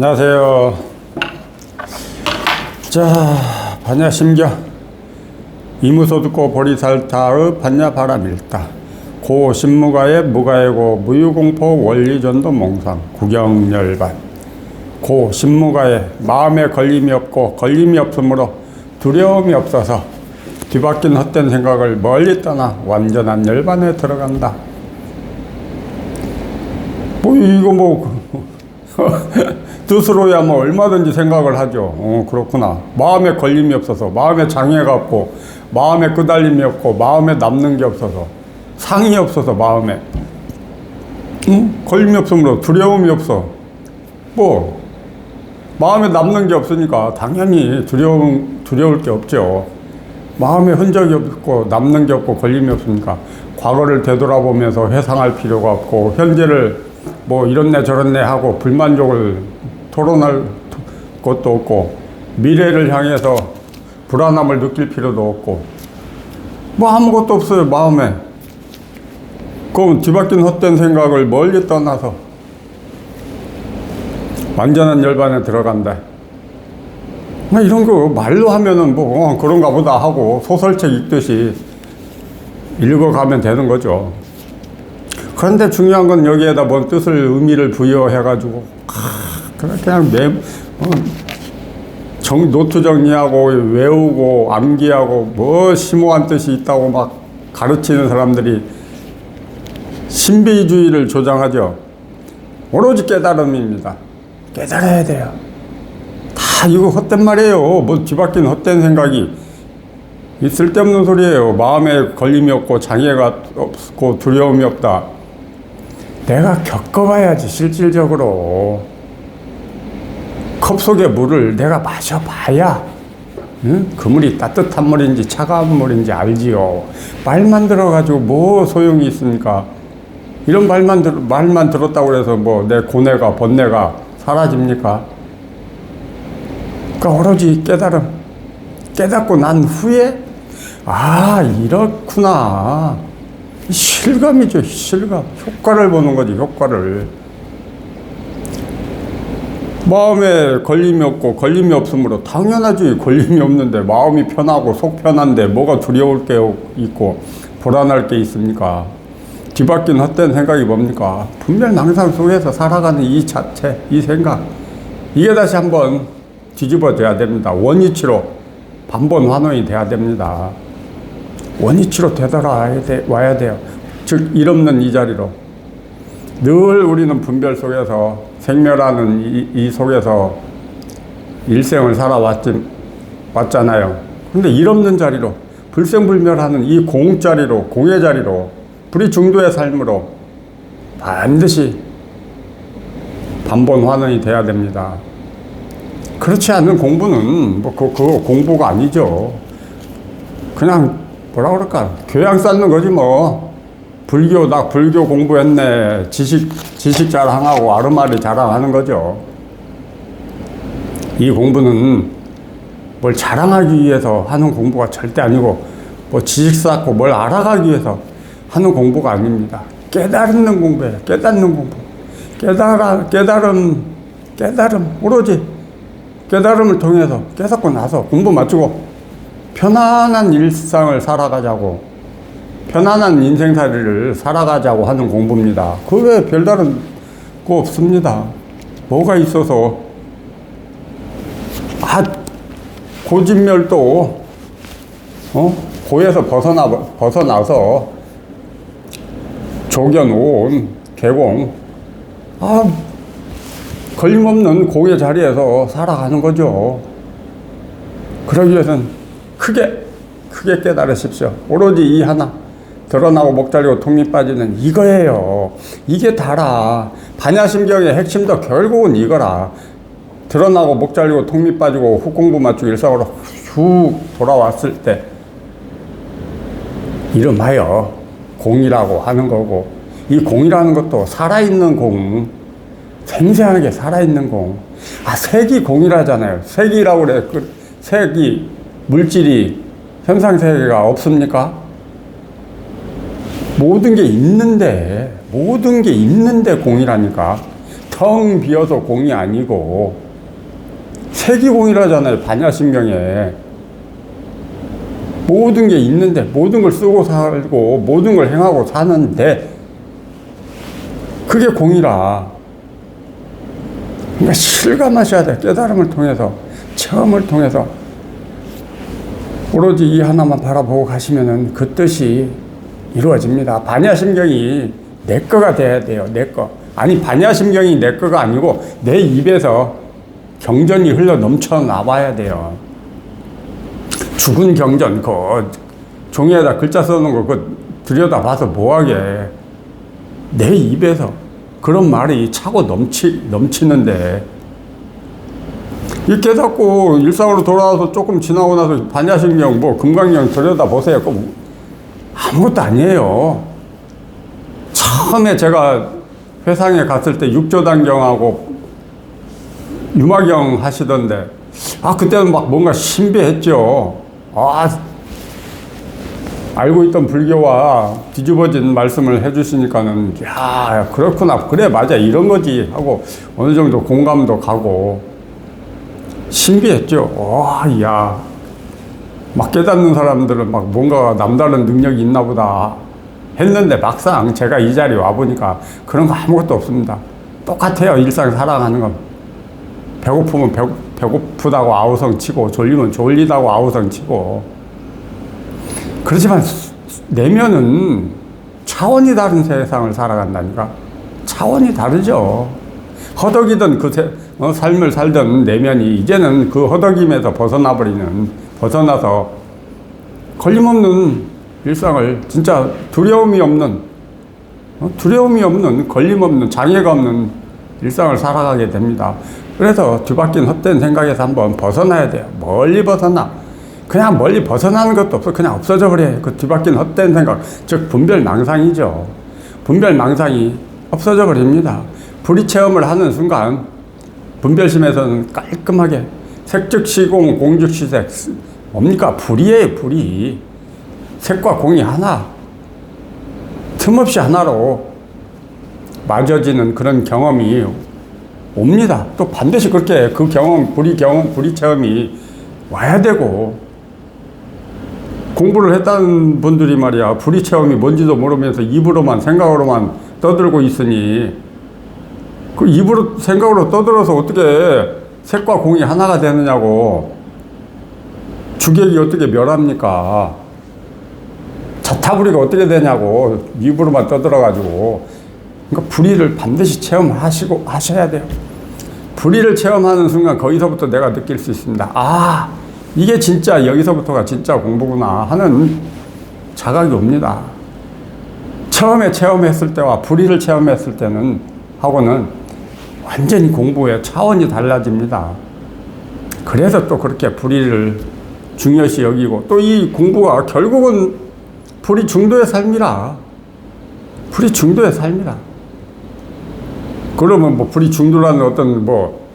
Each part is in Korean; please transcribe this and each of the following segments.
안녕하세요. 자, 반야 심경. 이무소 듣고 보리살타의 반야 바람일다. 고 신무가의 무가의고 무유공포 원리전도 몽상 구경열반. 고 신무가의 마음에 걸림이 없고 걸림이 없으므로 두려움이 없어서 뒤바뀐 헛된 생각을 멀리 떠나 완전한 열반에 들어간다. 뭐 이거 뭐 뜻으로야 뭐 얼마든지 생각을 하죠. 어 그렇구나. 마음에 걸림이 없어서 마음에 장애가 없고 마음에 끄달림이 없고 마음에 남는 게 없어서 상이 없어서 마음에 응? 걸림이 없으므로 두려움이 없어. 뭐 마음에 남는 게 없으니까 당연히 두려움 두려울 게 없죠. 마음에 흔적이 없고 남는 게 없고 걸림이 없으니까 과거를 되돌아보면서 회상할 필요가 없고 현재를 뭐 이렇네 저렇네 하고 불만족을 토론할 것도 없고 미래를 향해서 불안함을 느낄 필요도 없고 뭐 아무것도 없어요 마음에 그럼 뒤바뀐 헛된 생각을 멀리 떠나서 완전한 열반에 들어간다 뭐 이런 거 말로 하면은 뭐 어, 그런가 보다 하고 소설책 읽듯이 읽어가면 되는 거죠. 그런데 중요한 건 여기에다 뭔 뜻을 의미를 부여해가지고 아, 그냥 매 어, 정, 노트 정리하고 외우고 암기하고 뭐 심오한 뜻이 있다고 막 가르치는 사람들이 신비주의를 조장하죠. 오로지 깨달음입니다. 깨달아야 돼요. 다 이거 헛된 말이에요. 뭐 뒤바뀐 헛된 생각이 이 쓸데없는 소리예요. 마음에 걸림이 없고 장애가 없고 두려움이 없다. 내가 겪어봐야지 실질적으로 컵 속의 물을 내가 마셔봐야 응? 그 물이 따뜻한 물인지 차가운 물인지 알지요. 말만 들어가지고 뭐 소용이 있습니까? 이런 말만 들, 말만 들었다고 해서 뭐 내 고뇌가 번뇌가 사라집니까? 그러니까 오로지 깨달음. 깨닫고 난 후에, 아, 이렇구나. 실감이죠, 실감. 효과를 보는 거지, 효과를. 마음에 걸림이 없고, 걸림이 없으므로 당연하지. 걸림이 없는데, 마음이 편하고, 속 편한데, 뭐가 두려울 게 있고, 불안할 게 있습니까? 뒤바뀐 헛된 생각이 뭡니까? 분별 망상 속에서 살아가는 이 자체, 이 생각. 이게 다시 한번 뒤집어 돼야 됩니다. 원위치로 반번 환원이 돼야 됩니다. 원위치로 되돌아와야 돼요. 즉, 일 없는 이 자리로. 늘 우리는 분별 속에서 생멸하는 이, 이 속에서 일생을 살아왔지, 왔잖아요. 근데 일 없는 자리로, 불생불멸하는 이 공자리로, 공의 자리로, 불이 중도의 삶으로 반드시 반번 환원이 돼야 됩니다. 그렇지 않은 공부는 뭐 그, 그 공부가 아니죠. 그냥 뭐라 그럴까 교양 쌓는 거지 뭐. 불교 나 불교 공부했네 지식 지식 자랑하고 아르마리 자랑하는 거죠. 이 공부는 뭘 자랑하기 위해서 하는 공부가 절대 아니고 뭐 지식 쌓고 뭘 알아가기 위해서 하는 공부가 아닙니다. 깨달는 공부예요. 깨닫는 공부. 깨달아 깨달음 깨달음 오로지 깨달음을 통해서 깨닫고 나서 공부 마치고 편안한 일상을 살아가자고 편안한 인생살이를 살아가자고 하는 공부입니다. 그 외에 별다른 거 없습니다. 뭐가 있어서 아 고진멸도 어 고에서 벗어나 벗어나서 조견온 개공 아 걸림없는 공의 자리에서 살아가는 거죠. 그러기 위해서는 크게, 크게 깨달으십시오. 오로지 이 하나. 드러나고 목자리고 통미 빠지는 이거예요. 이게 다라. 반야심경의 핵심도 결국은 이거라. 드러나고 목 잘리고 통미 빠지고 훅공부 맞추고 일상으로 훅 돌아왔을 때 이름하여 공이라고 하는 거고 이 공이라는 것도 살아있는 공 생생하게 살아있는 공. 아, 색이 공이라잖아요. 색이라고 그래. 그 색이, 물질이, 현상 세계가 없습니까? 모든 게 있는데, 모든 게 있는데 공이라니까. 텅 비어서 공이 아니고 세기공이라잖아요. 반야신경에. 모든 게 있는데 모든 걸 쓰고 살고 모든 걸 행하고 사는데 그게 공이라. 그러니까 실감하셔야 돼. 깨달음을 통해서 체험을 통해서 오로지 이 하나만 바라보고 가시면은 그 뜻이 이루어집니다. 반야심경이 내 거가 돼야 돼요. 내 거. 아니 반야심경이 내 거가 아니고 내 입에서 경전이 흘러 넘쳐 나와야 돼요. 죽은 경전 그 종이에다 글자 써놓은 거그 들여다 봐서 뭐하게 내 입에서 그런 말이 차고 넘치 넘치는데 이 깨닫고 일상으로 돌아와서 조금 지나고 나서 반야신경 뭐 금강경 들여다 보세요. 그 아무것도 아니에요. 처음에 제가 회상에 갔을 때 육조단경하고 유마경 하시던데 아 그때는 막 뭔가 신비했죠. 아 알고 있던 불교와 뒤집어진 말씀을 해주시니까는 야 그렇구나 그래 맞아 이런 거지 하고 어느 정도 공감도 가고 신비했죠. 와야 막 깨닫는 사람들은 막 뭔가 남다른 능력이 있나 보다 했는데 막상 제가 이 자리에 와보니까 그런 거 아무것도 없습니다. 똑같아요. 일상 살아가는 건. 배고프면 배, 배고프다고 아우성 치고 졸리면 졸리다고 아우성 치고 그렇지만 내면은 차원이 다른 세상을 살아간다니까 차원이 다르죠 허덕이던 그 세, 어, 삶을 살던 내면이 이제는 그 허덕임에서 벗어나 버리는 벗어나서 걸림없는 일상을 진짜 두려움이 없는 어, 두려움이 없는 걸림없는 장애가 없는 일상을 살아가게 됩니다. 그래서 뒤바뀐 헛된 생각에서 한번 벗어나야 돼요. 멀리 벗어나. 그냥 멀리 벗어나는 것도 없어. 그냥 없어져 버려요. 그 뒤바뀐 헛된 생각. 즉, 분별 망상이죠. 분별 망상이 없어져 버립니다. 불이 체험을 하는 순간, 분별심에서는 깔끔하게 색즉 시공, 공즉 시색. 뭡니까? 불이에요, 불이. 색과 공이 하나. 틈없이 하나로 맞아지는 그런 경험이 옵니다. 또 반드시 그렇게 그 경험, 불이 경험, 불이 체험이 와야 되고, 공부를 했다는 분들이 말이야, 불이 체험이 뭔지도 모르면서 입으로만, 생각으로만 떠들고 있으니, 그 입으로, 생각으로 떠들어서 어떻게 색과 공이 하나가 되느냐고, 주객이 어떻게 멸합니까? 자타부리가 어떻게 되냐고, 입으로만 떠들어 가지고, 그러니까 불의를 반드시 체험하시고 하셔야 돼요. 불의를 체험하는 순간 거기서부터 내가 느낄 수 있습니다. 아, 이게 진짜 여기서부터가 진짜 공부구나 하는 자각이 옵니다. 처음에 체험했을 때와 불의를 체험했을 때는 하고는 완전히 공부의 차원이 달라집니다. 그래서 또 그렇게 불의를 중요시 여기고 또 이 공부가 결국은 불의 중도의 삶이라. 불의 중도의 삶이라. 그러면 뭐 불이 중도라는 어떤 뭐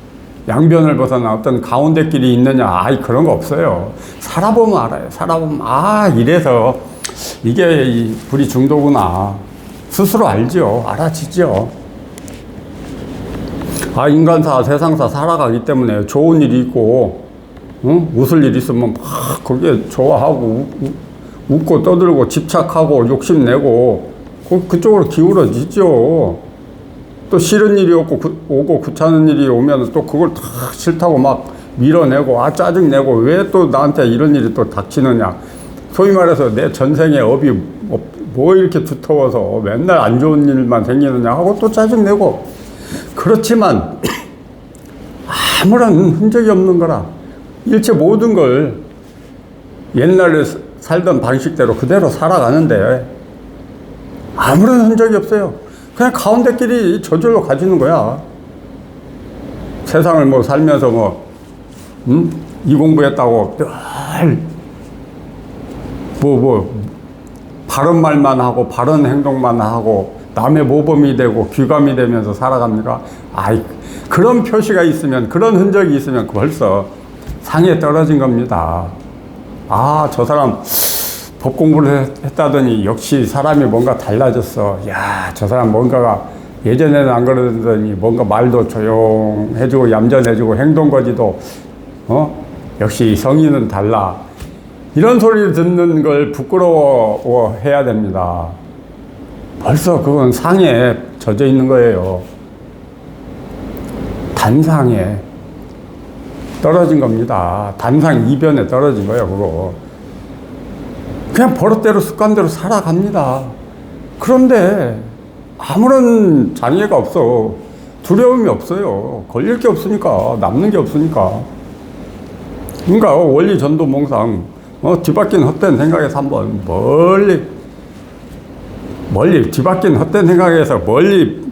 양변을 벗어나 어떤 가운데 길이 있느냐. 아이 그런 거 없어요. 살아보면 알아요. 살아보면 아 이래서 이게 이 불이 중도구나. 스스로 알죠. 알아지죠 아 인간사 세상사 살아가기 때문에 좋은 일이 있고 응? 웃을 일 있으면 막 거기에 좋아하고 웃, 웃고 떠들고 집착하고 욕심내고 그, 그쪽으로 기울어지죠. 또 싫은 일이 오고, 구, 오고 귀찮은 일이 오면 또 그걸 다 싫다고 막 밀어내고 아 짜증내고 왜 또 나한테 이런 일이 또 닥치느냐. 소위 말해서 내 전생의 업이 뭐, 뭐 이렇게 두터워서 맨날 안 좋은 일만 생기느냐 하고 또 짜증내고 그렇지만 아무런 흔적이 없는 거라 일체 모든 걸 옛날에 살던 방식대로 그대로 살아가는데 아무런 흔적이 없어요. 그냥 가운데 길이 저절로 가지는 거야. 세상을 뭐 살면서 뭐, 음? 이 공부했다고 늘, 뭐, 뭐, 바른 말만 하고, 바른 행동만 하고, 남의 모범이 되고, 귀감이 되면서 살아갑니까? 아이, 그런 표시가 있으면, 그런 흔적이 있으면 벌써 상에 떨어진 겁니다. 아, 저 사람, 법 공부를 했다더니 역시 사람이 뭔가 달라졌어. 야, 저 사람 뭔가가 예전에는 안 그러더니 뭔가 말도 조용해지고 얌전해지고 행동거지도 어 역시 성인은 달라 이런 소리를 듣는 걸 부끄러워해야 됩니다. 벌써 그건 상에 젖어 있는 거예요. 단상에 떨어진 겁니다. 단상 이변에 떨어진 거예요, 그거. 그냥 버릇대로 습관대로 살아갑니다. 그런데 아무런 장애가 없어. 두려움이 없어요. 걸릴 게 없으니까, 남는 게 없으니까. 그러니까 원리 전도 몽상, 어, 뒤바뀐 헛된 생각에서 한번 멀리, 멀리, 뒤바뀐 헛된 생각에서 멀리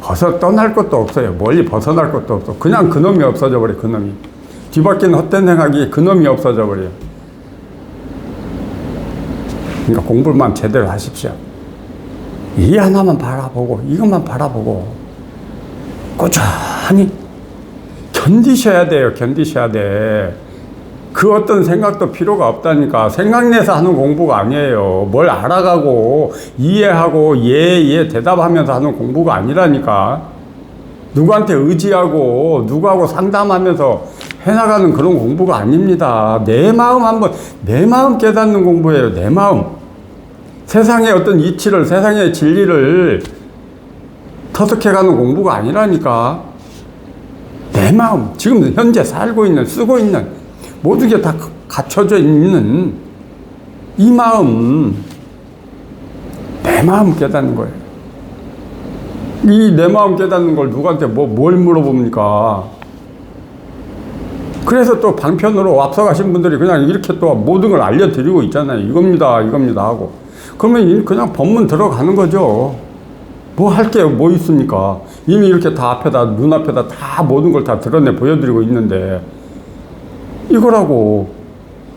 벗어 떠날 것도 없어요. 멀리 벗어날 것도 없어. 그냥 그놈이 없어져 버려, 그놈이. 뒤바뀐 헛된 생각이 그놈이 없어져 버려. 그러니까 공부만 제대로 하십시오. 이 하나만 바라보고, 이것만 바라보고, 꾸준히 견디셔야 돼요. 견디셔야 돼. 그 어떤 생각도 필요가 없다니까. 생각내서 하는 공부가 아니에요. 뭘 알아가고, 이해하고, 예, 예, 대답하면서 하는 공부가 아니라니까. 누구한테 의지하고, 누구하고 상담하면서 해나가는 그런 공부가 아닙니다. 내 마음 한번, 내 마음 깨닫는 공부예요. 내 마음. 세상의 어떤 이치를, 세상의 진리를 터득해가는 공부가 아니라니까. 내 마음, 지금 현재 살고 있는, 쓰고 있는, 모든 게 다 갖춰져 있는 이 마음, 내 마음 깨닫는 거예요. 이 내 마음 깨닫는 걸 누구한테 뭐, 뭘 물어봅니까? 그래서 또 방편으로 앞서가신 분들이 그냥 이렇게 또 모든 걸 알려드리고 있잖아요. 이겁니다, 이겁니다 하고. 그러면 그냥 법문 들어가는 거죠. 뭐 할게뭐 있습니까? 이미 이렇게 다 앞에다, 눈앞에다 다 모든 걸 다 드러내 보여드리고 있는데, 이거라고.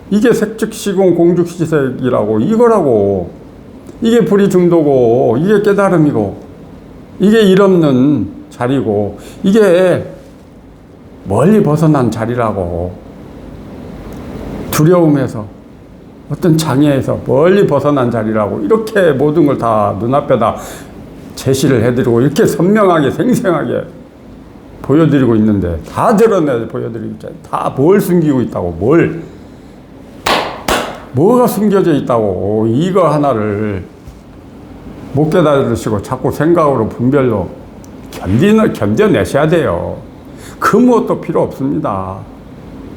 이게 색즉시공 공죽시색이라고. 이거라고. 이게 불이 중도고, 이게 깨달음이고, 이게 일 없는 자리고, 이게 멀리 벗어난 자리라고. 두려움에서, 어떤 장애에서 멀리 벗어난 자리라고. 이렇게 모든 걸 다 눈앞에다 제시를 해드리고, 이렇게 선명하게, 생생하게 보여드리고 있는데, 다 드러내 보여드리고 있잖아요. 다 뭘 숨기고 있다고, 뭘. 뭐가 숨겨져 있다고, 이거 하나를 못 깨달으시고 자꾸 생각으로 분별로 견디는, 견뎌내셔야 돼요. 그 무엇도 필요 없습니다.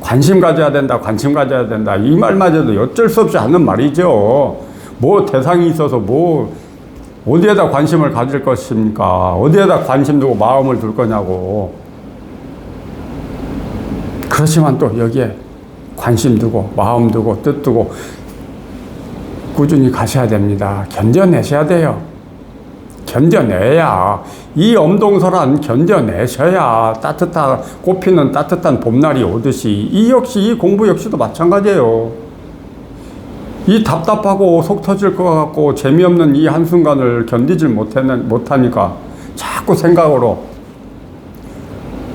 관심 가져야 된다, 관심 가져야 된다. 이 말마저도 어쩔 수 없이 하는 말이죠. 뭐 대상이 있어서 뭐, 어디에다 관심을 가질 것입니까? 어디에다 관심 두고 마음을 둘 거냐고. 그렇지만 또 여기에 관심 두고, 마음 두고, 뜻 두고, 꾸준히 가셔야 됩니다. 견뎌내셔야 돼요. 견뎌내야 이 엄동설한 견뎌내셔야 따뜻한 꽃피는 따뜻한 봄날이 오듯이 이 역시 이 공부 역시도 마찬가지예요. 이 답답하고 속 터질 것 같고 재미없는 이 한순간을 견디질 못하니까 자꾸 생각으로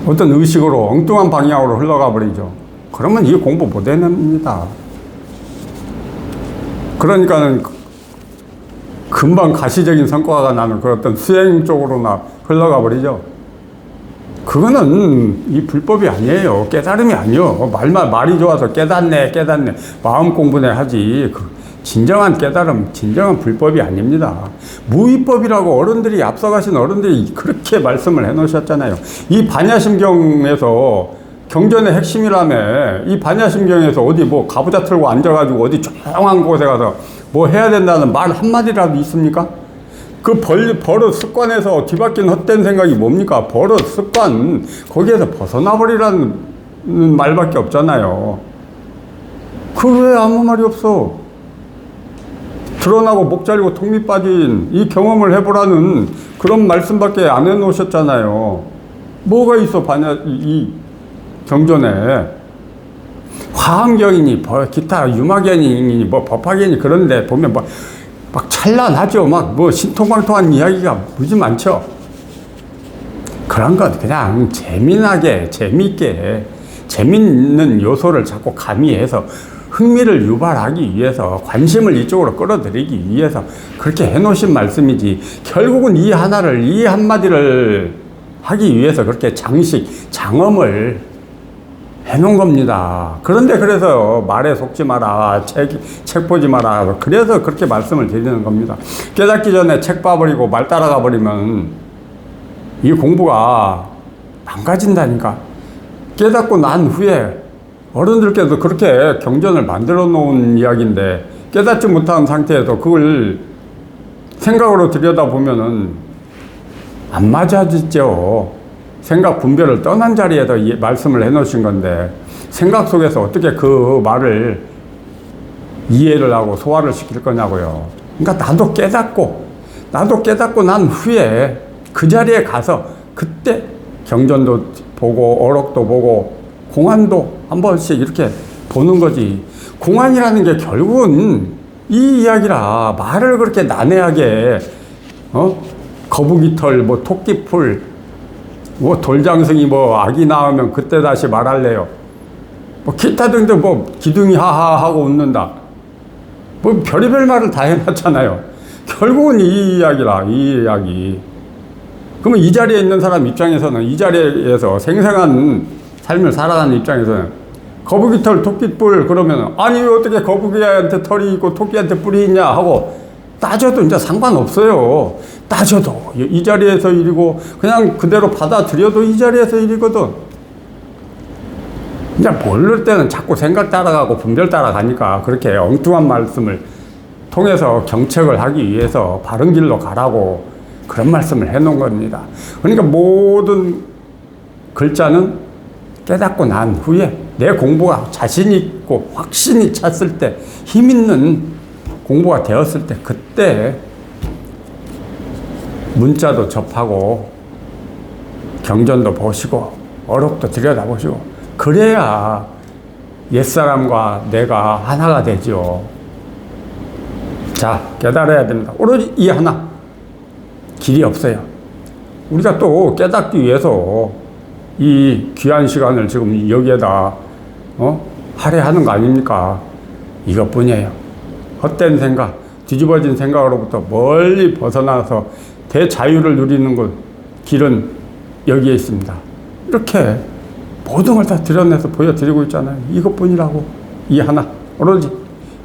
어떤 의식으로 엉뚱한 방향으로 흘러가 버리죠. 그러면 이 공부 못 해냅니다. 그러니까는 금방 가시적인 성과가 나는 그런 어떤 수행 쪽으로나 흘러가 버리죠. 그거는 이 불법이 아니에요. 깨달음이 아니요. 말만 말이 좋아서 깨닫네, 깨닫네. 마음 공부네 하지. 그 진정한 깨달음, 진정한 불법이 아닙니다. 무위법이라고 어른들이 앞서가신 어른들이 그렇게 말씀을 해 놓으셨잖아요. 이 반야심경에서 경전의 핵심이라며 이 반야심경에서 어디 뭐 가부좌 틀고 앉아가지고 어디 조용한 곳에 가서 뭐 해야 된다는 말 한마디라도 있습니까? 그 벌, 버릇 습관에서 뒤바뀐 헛된 생각이 뭡니까? 버릇 습관 거기에서 벗어나 버리라는 말밖에 없잖아요. 그 외에 아무 말이 없어. 드러나고 목 잘리고 턱밑 빠진 이 경험을 해보라는 그런 말씀밖에 안 해놓으셨잖아요. 뭐가 있어 반야 이, 이 경전에 화학경이니 뭐 기타 유마견이니 뭐 법학견이 그런데 보면 뭐 막 찬란하죠. 막 뭐 신통방통한 이야기가 무지 많죠. 그런 것 그냥 재미나게 재미있게 재밌는 요소를 자꾸 가미해서 흥미를 유발하기 위해서 관심을 이쪽으로 끌어들이기 위해서 그렇게 해놓으신 말씀이지 결국은 이 하나를 이 한마디를 하기 위해서 그렇게 장식 장엄을 해놓은 겁니다. 그런데 그래서 말에 속지 마라, 책, 책 보지 마라. 그래서 그렇게 말씀을 드리는 겁니다. 깨닫기 전에 책 봐버리고 말 따라가 버리면 이 공부가 망가진다니까. 깨닫고 난 후에 어른들께서 그렇게 경전을 만들어 놓은 이야기인데 깨닫지 못한 상태에서 그걸 생각으로 들여다보면은 안 맞아지죠. 생각 분별을 떠난 자리에서 이 말씀을 해 놓으신 건데 생각 속에서 어떻게 그 말을 이해를 하고 소화를 시킬 거냐고요. 그러니까 나도 깨닫고 나도 깨닫고 난 후에 그 자리에 가서 그때 경전도 보고 어록도 보고 공안도 한 번씩 이렇게 보는 거지. 공안이라는 게 결국은 이 이야기라 말을 그렇게 난해하게 어 거북이 털 뭐 토끼 풀 뭐 돌장승이 뭐 아기 낳으면 그때 다시 말할래요. 뭐 기타 등등 뭐 기둥이 하하 하고 웃는다. 뭐 별의별 말을 다 해놨잖아요. 결국은 이 이야기라 이 이야기. 그러면 이 자리에 있는 사람 입장에서는 이 자리에서 생생한 삶을 살아가는 입장에서는 거북이 털 토끼 뿔 그러면 아니 왜 어떻게 거북이한테 털이 있고 토끼한테 뿔이 있냐 하고 따져도 이제 상관없어요. 따져도 이 자리에서 일이고 그냥 그대로 받아들여도 이 자리에서 일이거든. 이제 모를 때는 자꾸 생각 따라가고 분별 따라가니까 그렇게 엉뚱한 말씀을 통해서 경책을 하기 위해서 바른 길로 가라고 그런 말씀을 해놓은 겁니다. 그러니까 모든 글자는 깨닫고 난 후에 내 공부가 자신 있고 확신이 찼을 때 힘 있는 공부가 되었을 때 그때 문자도 접하고 경전도 보시고 어록도 들여다보시고 그래야 옛사람과 내가 하나가 되죠. 자, 깨달아야 됩니다. 오로지 이 하나. 길이 없어요. 우리가 또 깨닫기 위해서 이 귀한 시간을 지금 여기에다 어? 할애하는 거 아닙니까? 이것뿐이에요. 헛된 생각, 뒤집어진 생각으로부터 멀리 벗어나서 대자유를 누리는 것, 길은 여기에 있습니다. 이렇게 모든 걸 다 드러내서 보여드리고 있잖아요. 이것뿐이라고. 이 하나. 오로지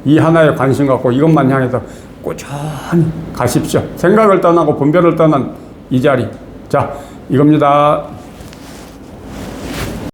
이 하나에 관심 갖고 이것만 향해서 꾸준히 가십시오. 생각을 떠나고 분별을 떠난 이 자리. 자, 이겁니다.